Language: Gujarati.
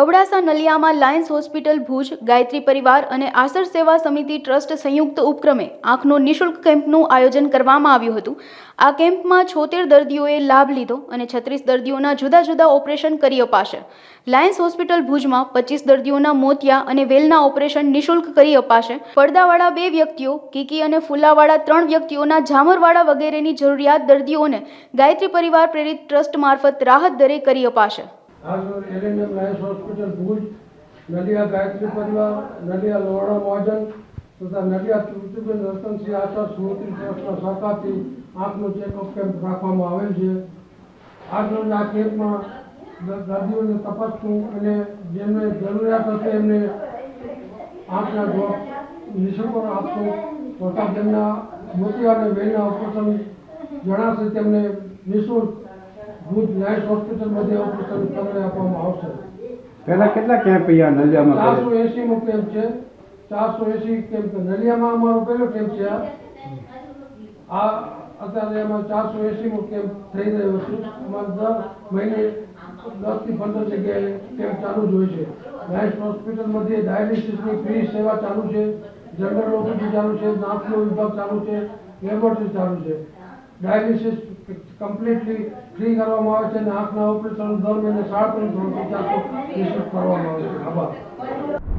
અબડાસા નલિયામાં લાયન્સ હોસ્પિટલ ભુજ, ગાયત્રી પરિવાર અને આસર સેવા સમિતિ ટ્રસ્ટ સંયુક્ત ઉપક્રમે આંખનો નિઃશુલ્ક કેમ્પનું આયોજન કરવામાં આવ્યું હતું. આ કેમ્પમાં છોતેર દર્દીઓએ લાભ લીધો અને છત્રીસ દર્દીઓના જુદા જુદા ઓપરેશન કરી અપાશે. લાયન્સ હોસ્પિટલ ભુજમાં પચીસ દર્દીઓના મોતિયા અને વેલના ઓપરેશન નિઃશુલ્ક કરી અપાશે. પડદાવાળા બે વ્યક્તિઓ, કીકી અને ફુલાવાળા ત્રણ વ્યક્તિઓના ઝામરવાળા વગેરેની જરૂરિયાત દર્દીઓને ગાયત્રી પરિવાર પ્રેરિત ટ્રસ્ટ મારફત રાહત દરે કરી અપાશે. આજ રોજ LNM lions hospital Bhuj, Naliya Gayatri Parivar, Naliya Lohana મહાજન તથા નલિયા તૃપ્તિબેન રતનસિંહ આચાર સ્મૃતિ ટ્રસ્ટના સહકારથી આંખનો ચેકઅપ કેમ્પ રાખવામાં આવેલ છે. આજનો આ કેમ્પમાં દર્દીઓને તપાસવું અને જેમને જરૂરિયાત હશે એમને આંખના ડ્રોપ નિઃશુલ્ક આપશું તથા જેમના મોતિયા અને વેલના ઓપરેશન જણાશે તેમને નિઃશુલ્ક ભુજ ઓપરેશન આપવામાં આવશે. પહેલા કેટલા કેમ્પ અહીંયા નલિયામાં ચારસો એસી નો કેમ્પ છે. ચારસો એસી કેમ્પ નલિયામાં અમારો પહેલો કેમ્પ છે આ. અત્યારે એમાં ચારસો એસી નો કેમ્પ થઈ રહ્યો છે. અમારે દર મહિને દસથી પંદર જગ્યાએ કેમ્પ ચાલુ જ હોય છે. લાયન્સ હોસ્પિટલ મધ્યે ડાયાલિસિસની ફ્રી સેવા ચાલુ છે. જનરલ ઓપીડી ચાલુ છે. દાંતનો વિભાગ ચાલુ છે. લેબોરેટરી ચાલુ છે. ડાયાલિસિસ કમ્પ્લીટલી ફ્રી કરવામાં આવે છે અને આંખના ઓપરેશન દર મહિને સાડા ત્રણસો ચારસો નિઃશુલ્ક કરવામાં આવે છે. આભાર.